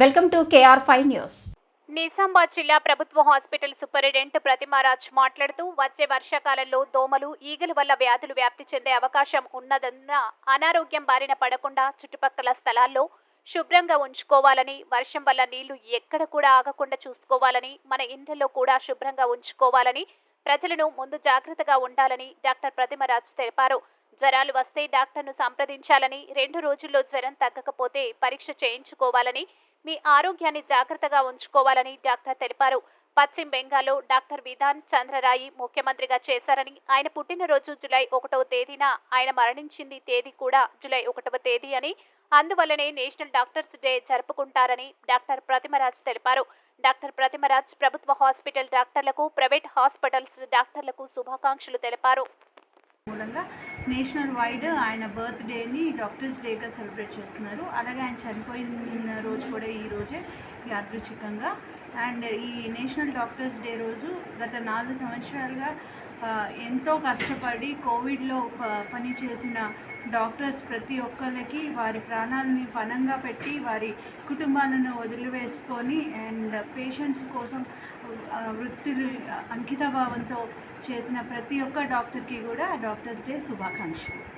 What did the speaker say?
Welcome to K R five news. Nizamabad జిల్లా ప్రభుత్వ hospital superintendent Pratima Raj మాట్లాడుతూ వచ్చే వర్షాకాలంలో దోమలు ఈగల వల్ల వ్యాధులు వ్యాప్తి చెందే అవకాశం ఉన్నదన్న అనారోగ్యం బారిన పడకుండా చుట్టుపక్కల స్థలాల్లో శుభ్రంగా ఉంచుకోవాలని వర్షం వల్ల నీళ్ళు ఎక్కడ కూడా ఆగకుండా చూసుకోవాలని మన ఇండ్లలో కూడా శుభ్రంగా ఉంచుకోవాలని ప్రజలను ముందు జాగ్రత్తగా ఉండాలని డాక్టర్ ప్రతిమరాజ్ తెలిపారు. జ్వరాలు వస్తే డాక్టర్ను సంప్రదించాలని రెండు రోజుల్లో జ్వరం తగ్గకపోతే పరీక్ష చేయించుకోవాలని మీ ఆరోగ్యాన్ని జాగ్రత్తగా ఉంచుకోవాలని డాక్టర్ తెలిపారు. పశ్చిమ బెంగాల్లో డాక్టర్ విధాన్ చంద్రరాయి ముఖ్యమంత్రిగా చేశారని ఆయన పుట్టినరోజు జులై ఒకటవ తేదీన ఆయన మరణించింది తేదీ కూడా జులై ఒకటవ తేదీ అని అందువల్లనే నేషనల్ డాక్టర్స్ డే జరుపుకుంటారని డాక్టర్ ప్రతిమరాజ్ తెలిపారు. డాక్టర్ ప్రతిమరాజ్ ప్రభుత్వ హాస్పిటల్ డాక్టర్లకు ప్రైవేట్ హాస్పిటల్స్ డాక్టర్లకు శుభాకాంక్షలు తెలిపారు. మూలంగా నేషనల్ వైడ్ ఆయన బర్త్డేని డాక్టర్స్ డేగా సెలబ్రేట్ చేస్తున్నారు. అలాగే ఆయన చనిపోయిన రోజు కూడా ఈ రోజే యాదృచ్ఛికంగా. అండ్ ఈ నేషనల్ డాక్టర్స్ డే రోజు గత నాలుగు సంవత్సరాలుగా ఎంతో కష్టపడి కోవిడ్లో ప- పనిచేసిన డాక్టర్స్ ప్రతి ఒక్కరికి వారి ప్రాణాలని పణంగా పెట్టి వారి కుటుంబాలను వదిలివేసుకొని అండ్ పేషెంట్స్ కోసం వృత్తులు అంకితభావంతో చేసిన ప్రతి ఒక్క డాక్టర్కి కూడా డాక్టర్స్ డే శుభాకాంక్షలు.